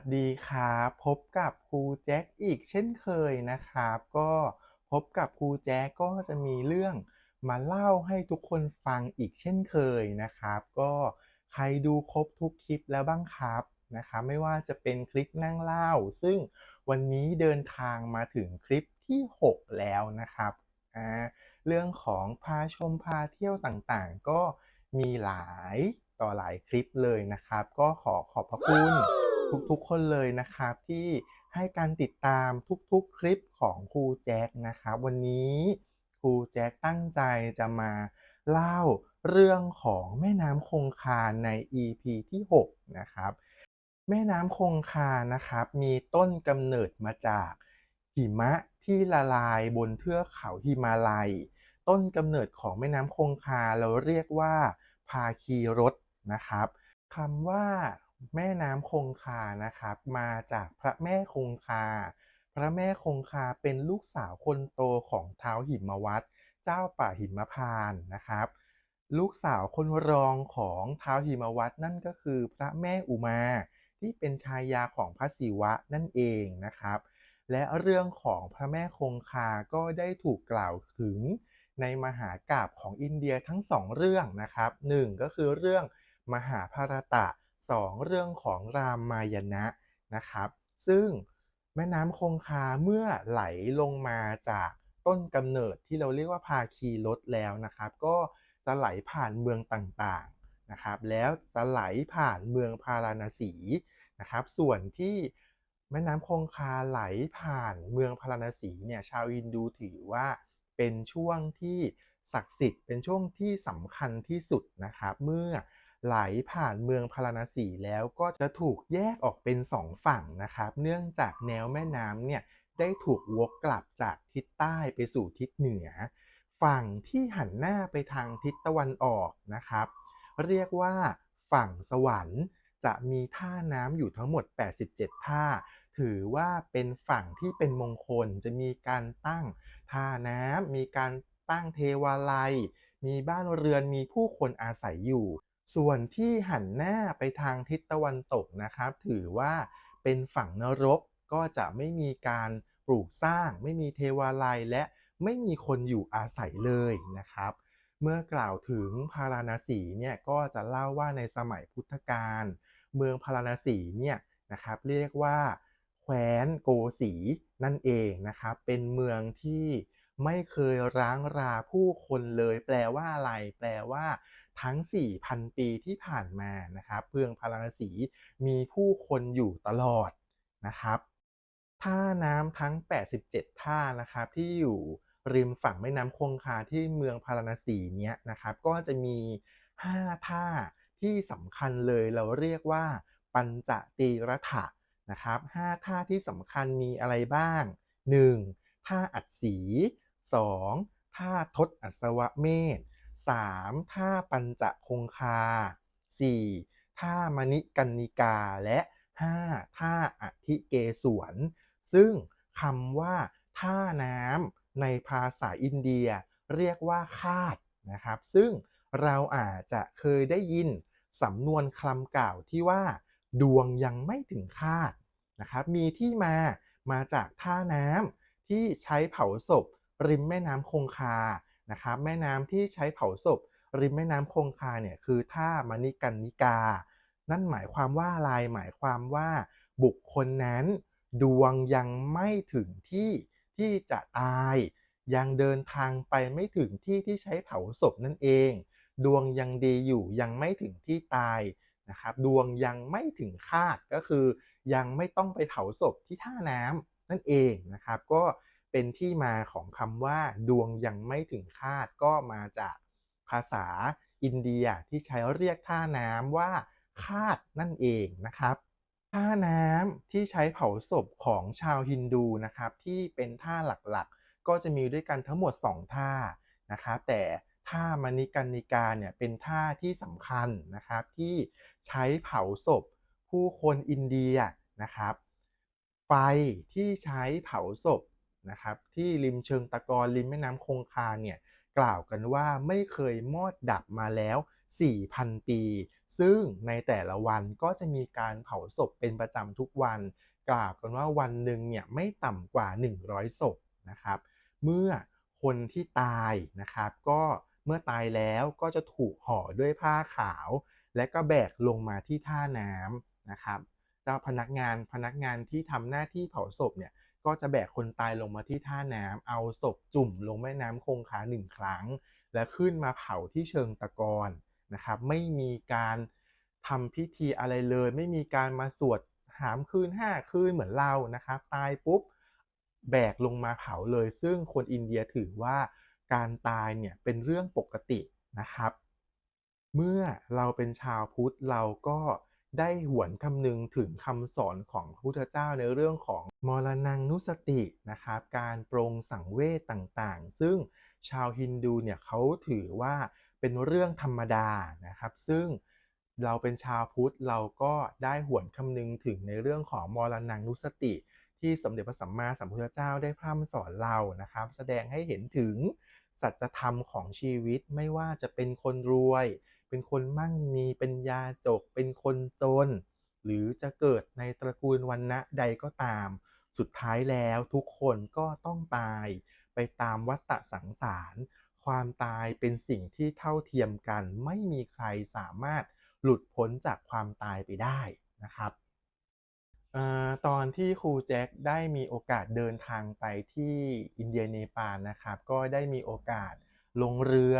สดีครับพบกับครูแจ็คอีกเช่นเคยนะครับ ก็พบกับครูแจ็คก็จะมีเรื่องมาเล่าให้ทุกคนฟังอีกเช่นเคยนะครับ ก็ใครดูครบทุกคลิปแล้วบ้างครับนะครับไม่ว่าจะเป็นคลิปนั่งเล่า ซึ่งวันนี้เดินทางมาถึงคลิปที่ 6 แล้วนะครับอ่าเรื่องของพาชมพาเที่ยวต่างๆ ก็มีหลายต่อหลายคลิปเลยนะครับ ก็ขอขอบพระคุณ ทุกๆคนเลยนะครับที่ให้การติดตามทุกๆคลิปของครูแจ็คนะครับวันนี้ครูแจ็คตั้งใจจะมาเล่าเรื่องของแม่น้ำคงคาใน EP ที่6นะครับแม่น้ำคงคานะครับมีต้นกำเนิดมาจากหิมะที่ละลายบนเทือกเขาหิมาลัย ต้นกำเนิดของแม่น้ำคงคาเราเรียกว่า ภาคีรสนะครับคำว่า แม่น้ำคงคานะครับ มาจากพระแม่คงคา พระแม่คงคาเป็นลูกสาวคนโตของท้าวหิมวัตเจ้าป่าหิมพานนะครับ ลูกสาวคนรองของท้าวหิมวัตนั่นก็คือพระแม่อุมาที่เป็นชายาของพระศิวะนั่นเองนะครับ และเรื่องของพระแม่คงคาก็ได้ถูกกล่าวถึงในมหากาบของอินเดียทั้งสองเรื่องนะครับหนึ่งก็คือเรื่องมหาภารตะ สองเรื่องของรามายณะนะครับ ซึ่งแม่น้ำคงคาเมื่อไหลลงมาจากต้นกำเนิดที่เราเรียกว่าภาคีรถแล้วนะครับ ก็จะไหลผ่านเมืองต่างๆนะครับ แล้วจะไหลผ่านเมืองพาราณสีนะครับ ส่วนที่แม่น้ำคงคาไหลผ่านเมืองพาราณสีเนี่ยชาวอินดูถือว่าเป็นช่วงที่ศักดิ์สิทธิ์เป็นช่วงที่สำคัญที่สุดนะครับ เมื่อ ไหลผ่านเมืองพาราณสีแล้วก็จะถูกแยกออกเป็นสองฝั่งนะครับ เนื่องจากแนวแม่น้ำเนี่ยได้ถูกวกกลับจากทิศใต้ไปสู่ทิศเหนือ ฝั่งที่หันหน้าไปทางทิศตะวันออกนะครับ เรียกว่าฝั่งสวรรค์จะมีท่าน้ำอยู่ทั้งหมด 87 ท่า ถือว่าเป็นฝั่งที่เป็นมงคลจะมีการตั้งท่าน้ำมีการตั้งเทวาลัย มีบ้านเรือนมีผู้คนอาศัยอยู่ ส่วนที่หันหน้าไปทางทิศตะวันตกนะครับ ถือว่าเป็นฝั่งนรกก็จะไม่มีการปลูกสร้าง ไม่มีเทวาลัยและไม่มีคนอยู่อาศัยเลยนะครับ เมื่อกล่าวถึงพาราณสีเนี่ยก็จะเล่าว่าในสมัยพุทธกาลเมืองพาราณสีเนี่ยนะครับเรียกว่าแคว้นโกสีนั่นเองนะครับ เป็นเมืองที่ไม่เคยร้างราผู้คนเลย แปลว่าอะไร แปลว่า ทั้ง 4,000 ปีที่ผ่านมานะครับเมืองพาราณสีมีผู้คนอยู่ตลอดนะครับท่าน้ำทั้ง 87 ท่านะครับที่อยู่ริมฝั่งแม่น้ำคงคาที่เมืองพาราณสีเนี้ยนะครับก็จะมี 5 ท่าที่สำคัญเลยเราเรียกว่าปัญจตีรถะนะครับ5ท่าที่สำคัญมีอะไรบ้าง 1. ท่าอัดสี 2. ท่าทศอัศวเมธ 3. ท่าปัญจคงคา 4. ท่ามณิกันนิกาและ 5. ท่าอธิเกสวนซึ่งคำว่า ท่าน้ำในภาษาอินเดียเรียกว่าคาดนะครับ ซึ่งเราอาจจะเคยได้ยินสำนวนคำกล่าวที่ว่า ดวงยังไม่ถึงคาดนะครับ มีที่มามาจากท่าน้ำที่ใช้เผาศพริมแม่น้ำคงคา นะครับแม่น้ำที่ใช้เผาศพ ริมแม่น้ำคงคาเนี่ยคือท่ามณิกันนิกา นั่นหมายความว่าอะไรหมายความว่าบุคคลนั้น ดวงยังไม่ถึงที่ที่จะตาย ยังเดินทางไปไม่ถึงที่ที่ใช้เผาศพนั่นเอง ดวงยังดีอยู่ยังไม่ถึงที่ตายนะครับดวงยังไม่ถึงคาดก็คือ ยังไม่ต้องไปเผาศพที่ท่าน้ำนั่นเองนะครับ ก็ เป็นที่มาของคำว่า ดวงยังไม่ถึงคาดก็มาจากภาษาอินเดียที่ใช้เรียกท่าน้ำว่า คาดนั่นเองนะครับ ท่าน้ำที่ใช้เผาศพของชาวฮินดูนะครับที่เป็นท่าหลักๆ ก็จะมีด้วยกันทั้งหมด 2 ท่านะครับแต่ท่ามณิกันนิกาเนี่ยเป็นท่าที่สำคัญนะครับที่ใช้เผาศพผู้คนอินเดียนะครับ ไฟที่ใช้เผาศพ นะครับที่ริมเชิงตะกอนริมแม่น้ำคงคาเนี่ยกล่าวกันว่าไม่เคยมอดดับมาแล้ว 4,000 ปี ซึ่งในแต่ละวันก็จะมีการเผาศพเป็นประจำทุกวัน กล่าวกันว่าวันหนึ่งเนี่ยไม่ต่ำกว่า 100ศพนะครับ เมื่อคนที่ตายนะครับก็เมื่อตายแล้วก็จะถูกห่อด้วยผ้าขาว และก็แบกลงมาที่ท่าน้ำนะครับเจ้าพนักงานพนักงานที่ทำหน้าที่เผาศพเนี่ย ก็จะแบกคนตายลงมาที่ท่าน้ำเอาศพจุ่มลงแม่น้ำคงคาหนึ่งครั้ง และขึ้นมาเผาที่เชิงตะกอนนะครับ ไม่มีการทำพิธีอะไรเลย ไม่มีการมาสวดหามคืนห้าคืนเหมือนเรานะครับ ตายปุ๊บแบกลงมาเผาเลย ซึ่งคนอินเดียถือว่าการตายเนี่ยเป็นเรื่องปกตินะครับ เมื่อเราเป็นชาวพุทธเราก็ ได้หวนคำนึงถึงคำสอนของพระพุทธเจ้าในเรื่องของมรณงนุสตินะครับการปรงสังเวชต่างๆ ซึ่งชาวฮินดูเนี่ยเขาถือว่าเป็นเรื่องธรรมดานะครับ ซึ่งเราเป็นชาวพุทธเราก็ได้หวนคำนึงถึงในเรื่องของมรณงนุสติ ที่สมเด็จพระสัมมาสัมพุทธเจ้าได้พร่ำสอนเรานะครับ แสดงให้เห็นถึงสัจธรรมของชีวิตไม่ว่าจะเป็นคนรวย เป็นคนมั่งมีเป็นยาจก เป็นคนจน หรือจะเกิดในตระกูลวันณะใดก็ตาม สุดท้ายแล้วทุกคนก็ต้องตาย ไปตามวัฏฏะสังสารความตายเป็นสิ่งที่เท่าเทียมกัน ไม่มีใครสามารถหลุดพ้นจากความตายไปได้นะครับออตอนที่ครูแจ็คได้มีโอกาสเดินทางไปที่อินเดียเนปาลนะครับ ก็ได้มีโอกาสลงเรือ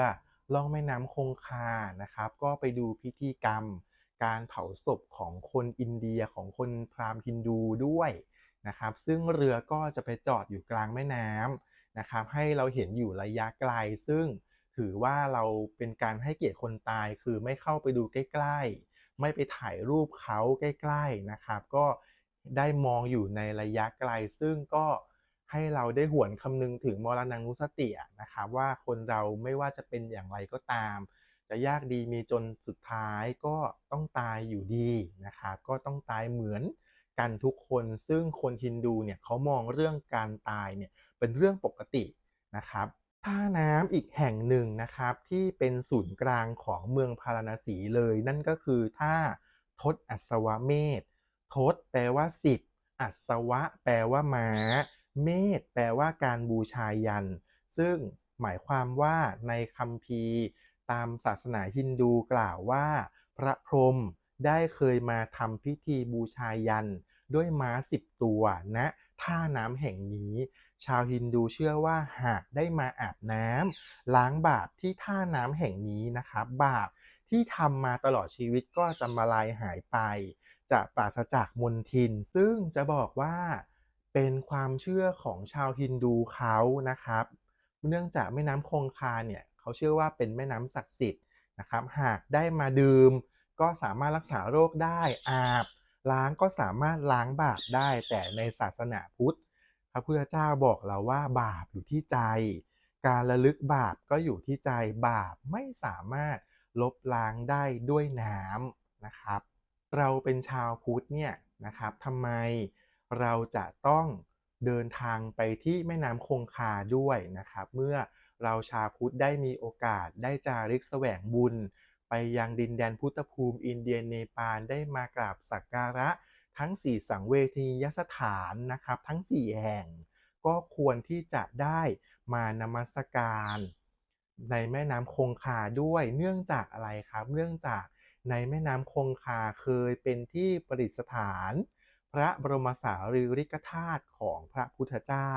ล่องแม่น้ำคงคานะครับ ก็ไปดูพิธีกรรม การเผาศพของคนอินเดียของคนพราหมณ์ฮินดูด้วยนะครับ ซึ่งเรือก็จะไปจอดอยู่กลางแม่น้ำนะครับ ให้เราเห็นอยู่ระยะไกล ซึ่งถือว่าเราเป็นการให้เกียรติคนตายคือไม่เข้าไปดูใกล้ ๆ ไม่ไปถ่ายรูปเขาใกล้ ๆนะครับ ก็ได้มองอยู่ในระยะไกล ซึ่งก็ ให้เราได้หวนคำนึงถึงมรณังนุสติะนะครับว่าคนเราไม่ว่าจะเป็นอย่างไรก็ตาม จะยากดีมีจนสุดท้ายก็ต้องตายอยู่ดีนะครับก็ต้องตายเหมือนกันทุกคนซึ่งคนฮินดูเนี่ยเขามองเรื่องการตายเนี่ยเป็นเรื่องปกตินะครับท่าน้ำอีกแห่งหนึ่งนะครับที่เป็นศูนย์กลางของเมืองพาราณสีเลย นั่นก็คือท่าทศอัศวเมธทศแปลว่าสิบอัศวะ แปลว่าม้า เมธแปลว่าการบูชายัน ซึ่งหมายความว่าในคัมภีร์ ตามศาสนาฮินดูกล่าวว่า พระพรหมได้เคยมาทำพิธีบูชายัน ด้วยม้าสิบตัวณนะท่าน้ำแห่งนี้ ชาวฮินดูเชื่อว่าหากได้มาอาบน้ำล้างบาปที่ท่าน้ำแห่งนี้นะครับ บาปที่ทำมาตลอดชีวิตก็จะมาลายหายไป จะปราศจากมลทิน ซึ่งจะบอกว่า เป็นความเชื่อของชาวฮินดูเขานะครับ เนื่องจากแม่น้ำคงคาเนี่ยเขาเชื่อว่าเป็นแม่น้ำศักดิ์สิทธิ์นะครับ หากได้มาดื่ม ก็สามารถรักษาโรคได้อาบ ล้างก็สามารถล้างบาปได้ แต่ในศาสนาพุทธพระพุทธเจ้าบอกเราว่าบาปอยู่ที่ใจ การระลึกบาปก็อยู่ที่ใจบาปไม่สามารถลบล้างได้ด้วยน้ำนะครับ เราเป็นชาวพุทธเนี่ยนะครับทำไม เราจะต้องเดินทางไปที่แม่น้ำคงคาด้วยนะครับ เมื่อเราชาพุทธได้มีโอกาสได้จาริกแสวงบุญ ไปยังดินแดนพุทธภูมิ อินเดียเนปาลได้มากราบสักการะ ทั้ง 4 สังเวชนียสถานนะครับ ทั้ง 4 แห่ง ก็ควรที่จะได้มานมัสการ ในแม่น้ำคงคาด้วยเนื่องจากอะไรครับ เนื่องจากในแม่น้ำคงคาเคยเป็นที่ประดิษฐาน พระบรมสารีริกธาตุของพระพุทธเจ้า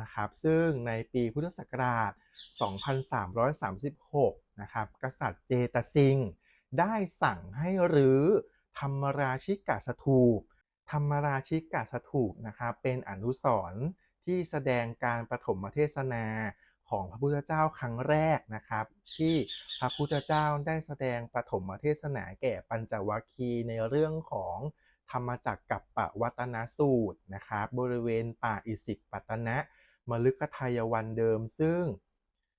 นะครับซึ่งในปีพุทธศักราช 2336 นะครับกษัตริย์เจตสิงห์ได้สั่งให้รื้อธรรมราชิกาสถูป ธรรมราชิกาสถูปนะครับเป็นอนุสรณ์ที่แสดงการปฐมเทศนาของพระพุทธเจ้าครั้งแรกนะครับ ที่พระพุทธเจ้าได้แสดงปฐมเทศนาแก่ปัญจวัคคีในเรื่องของ ธรรมจักรกับปวัตนสูตรนะครับบริเวณป่าอิสิปตนะมฤคทายวันเดิม ซึ่ง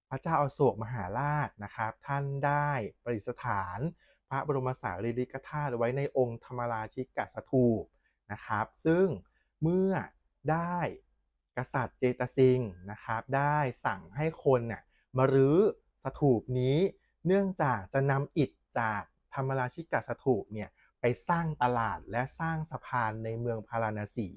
พระเจ้าอโศกมหาราชนะครับ ท่านได้ประดิษฐาน พระบรมสารีริกธาตุไว้ในองค์ธรรมราชิกสถูปนะครับ ซึ่งเมื่อได้กษัตริย์เจตสิงห์นะครับ ได้สั่งให้คนน่ะมารื้อสถูปนี้ เนื่องจากจะนำอิฐจากธรรมราชิกสถูปเนี่ย ไปสร้างตลาดและสร้างสะพานในเมืองพาราณสี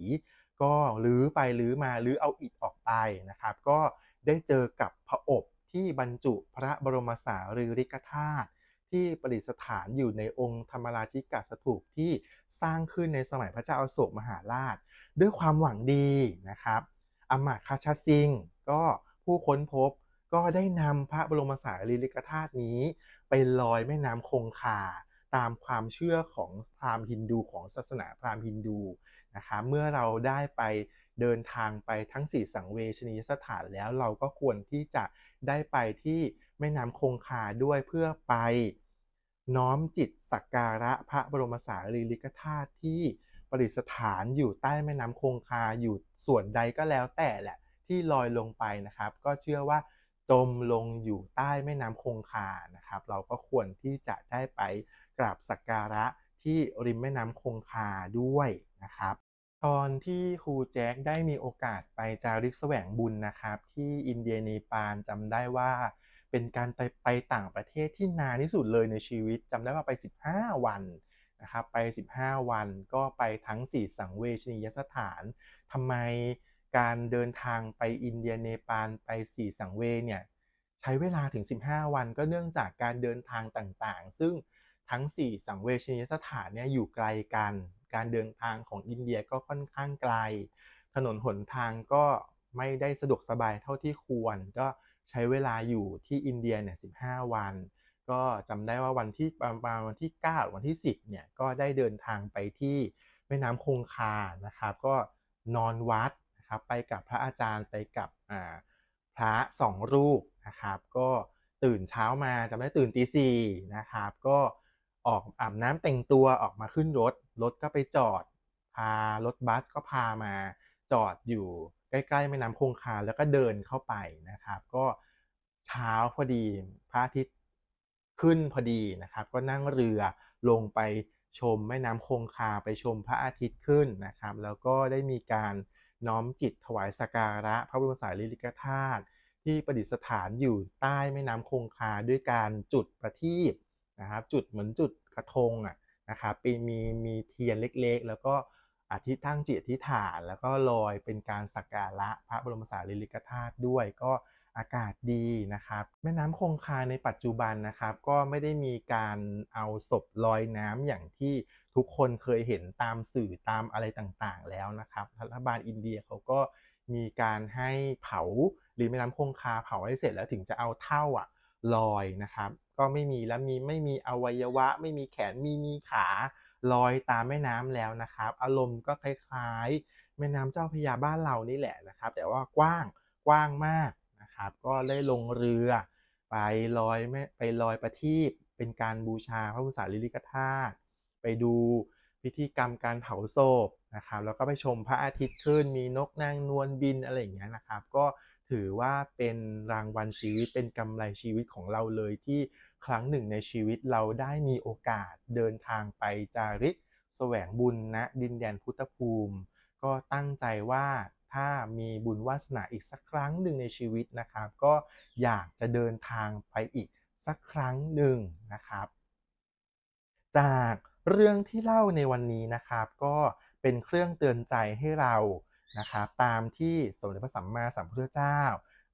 ก็รื้อไปรื้อมารื้อเอาอิฐออกไปนะครับ ก็ได้เจอกับพระอบที่บรรจุพระบรมสารีริกธาตุที่ประดิษฐานอยู่ในองค์ธรรมราชิกาสถูปที่สร้างขึ้นในสมัยพระเจ้าอโศกมหาราช ด้วยความหวังดีนะครับอมาตย์คาชาซิงก็ผู้ค้นพบก็ได้นำพระบรมสารีริกธาตุนี้ ไปลอยแม่น้ำคงคา ตามความเชื่อของพราหมณ์ฮินดูของศาสนาพราหมณ์ฮินดูนะครับเมื่อเราได้ไปเดินทางไปทั้งสี่สังเวชนียสถานแล้วเราก็ควรที่จะได้ไปที่แม่น้ำคงคาด้วยเพื่อไปน้อมจิตสักการะพระบรมสารีริกธาตุที่ประดิษฐานอยู่ใต้แม่น้ำคงคาอยู่ส่วนใดก็แล้วแต่แหละที่ลอยลงไปนะครับ ก็เชื่อว่าจมลงอยู่ใต้แม่น้ำคงคานะครับ เราก็ควรที่จะได้ไป กราบสักการะที่ริมแม่น้ำคงคาด้วยนะครับ ตอนที่ครูแจ็คได้มีโอกาสไปจาริกแสวงบุญนะครับ ที่อินเดียเนปาลจำได้ว่า เป็นการไปไปต่างประเทศที่นานที่สุดเลยในชีวิตจำได้ว่าไป 15 วันนะครับไป 15 วันก็ไปทั้ง 4 สังเวชนียสถานทำไมการเดินทางไปอินเดียเนปาลไป 4 สังเวเนี่ยใช้เวลาถึง 15 วันก็เนื่องจากการเดินทางต่างๆ ซึ่ง ทั้ง 4 สังเวชนียสถานเนี่ยอยู่ไกลกัน การเดินทางของอินเดียก็ค่อนข้างไกล ถนนหนทางก็ไม่ได้สะดวกสบายเท่าที่ควร ก็ใช้เวลาอยู่ที่อินเดียเนี่ย15วัน ก็จำได้ว่าวันที่ประมาณวันที่ 9 วันที่ 10เนี่ยก็ได้เดินทางไปที่แม่น้ำคงคานะครับ ก็นอนวัดนะครับไปกับพระอาจารย์ไปกับพระสองรูปนะครับ ก็ตื่นเช้ามาจำได้ตื่นตีสี่นะครับ ก็ ออกอาบน้ำแต่งตัวออกมาขึ้นรถ รถก็ไปจอด พารถบัสก็พามาจอดอยู่ใกล้ๆแม่น้ำคงคาแล้วก็เดินเข้าไปนะครับ ก็เช้าพอดีพระอาทิตย์ขึ้นพอดีนะครับ ก็นั่งเรือลงไปชมแม่น้ำคงคาไปชมพระอาทิตย์ขึ้นนะครับ แล้วก็ได้มีการน้อมจิตถวายสักการะ พระบรมสารีริกธาตุที่ประดิษฐานอยู่ใต้แม่น้ำคงคาด้วยการจุดประทีป นะครับจุดเหมือนจุดกระทงอะนะครับมีมีเทียนเล็กๆ แล้วก็อธิษฐานจิตอธิษฐาน แล้วก็ลอยเป็นการสักการะพระบรมสารีริกธาตุด้วยก็อากาศดีนะครับแม่น้ำคงคาในปัจจุบันนะครับก็ไม่ได้มีการเอาศพลอยน้ำอย่างที่ทุกคนเคยเห็นตามสื่อตามอะไรต่างๆ แล้วนะครับรัฐบาลอินเดียเขาก็มีการให้เผาหริมแม่น้ำคงคาเผาให้เสร็จแล้วถึงจะเอาเท่าอะ ลอยนะครับ ก็ไม่มีแล้วมีไม่มีอวัยวะ ไม่มีแขนมีมีขาลอยตามแม่น้ำแล้วนะครับ อารมณ์ก็คล้ายๆ แม่น้ำเจ้าพยาบ้านเรานี่แหละนะครับ แต่ว่ากว้างกว้างมากนะครับ ก็ได้ลงเรือ ไปลอยแม่ไปลอยประทีปเป็นการบูชาพระพุทธสารีริกธาตุไปดูพิธีกรรมการเผาศพนะครับแล้วก็ไปชมพระอาทิตย์ขึ้นมีนกนางนวลบินอะไรอย่างเงี้ยนะครับ ก็ ถือว่าเป็นรางวัลชีวิตเป็นกำไรชีวิตของเราเลยที่ครั้งหนึ่งในชีวิตเราได้มีโอกาสเดินทางไปจาริกแสวงบุญณนะดินแดนพุทธภูมิ ก็ตั้งใจว่าถ้ามีบุญวาสนาอีกสักครั้งหนึ่งในชีวิตนะครับ ก็อยากจะเดินทางไปอีกสักครั้งหนึ่งนะครับ จากเรื่องที่เล่าในวันนี้นะครับ ก็เป็นเครื่องเตือนใจให้เรา นะครับตามที่สมเด็จพระสัมมาสัมพุทธเจ้า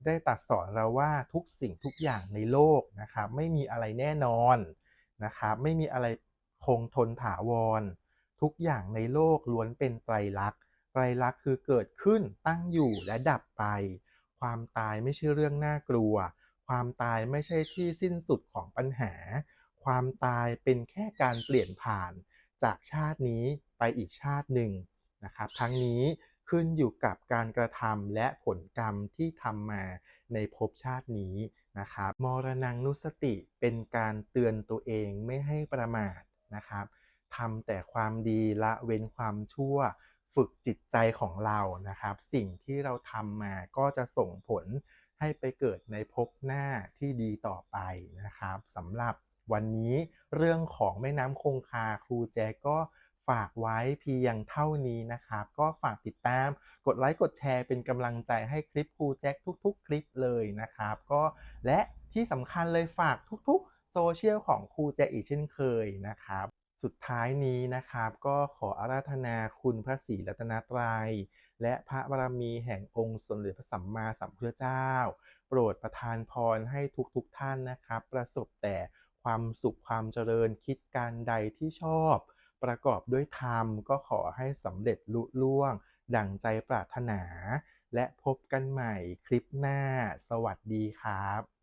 ได้ตรัสสอนเราว่าทุกสิ่งทุกอย่างในโลกนะครับไม่มีอะไรแน่นอนนะครับไม่มีอะไรคงทนถาวร ทุกอย่างในโลกล้วนเป็นไตรลักษณ์ไตรลักษณ์คือเกิดขึ้นตั้งอยู่และดับไป ความตายไม่ใช่เรื่องน่ากลัว ความตายไม่ใช่ที่สิ้นสุดของปัญหา ความตายเป็นแค่การเปลี่ยนผ่านจากชาตินี้ไปอีกชาติหนึ่งนะครับทั้งนี้ ขึ้นอยู่กับการกระทำและผลกรรมที่ทำมาในภพชาตินี้นะครับมรณงนุสติเป็นการเตือนตัวเองไม่ให้ประมาทนะครับทำแต่ความดีละเว้นความชั่วฝึกจิตใจของเรานะครับ สิ่งที่เราทำมาก็จะส่งผลให้ไปเกิดในภพหน้าที่ดีต่อไปนะครับสำหรับวันนี้เรื่องของแม่น้ำคงคาครูแจก็ ฝากไว้เพียงเท่านี้นะครับ ก็ฝากติดตาม กดไลค์กดแชร์เป็นกำลังใจให้คลิปครูแจ็คทุก ๆ คลิปเลยนะครับ ก็และที่สำคัญเลยฝากทุกๆโซ Social ของครูแจ็คอีกเช่นเคยนะครับ สุดท้ายนี้นะครับก็ขออาราธนาคุณพระศรีรัตนตรัย และพระบารมีแห่งองค์สมเด็จพระสัมมาสัมพุทธเจ้า โปรดประทานพรให้ทุกๆทท่านนะครับ ประสบแต่ความสุขความเจริญคิดการใดที่ชอบ ประกอบด้วยธรรมก็ขอให้สำเร็จลุล่วง ดั่งใจปรารถนา และพบกันใหม่คลิปหน้า สวัสดีครับ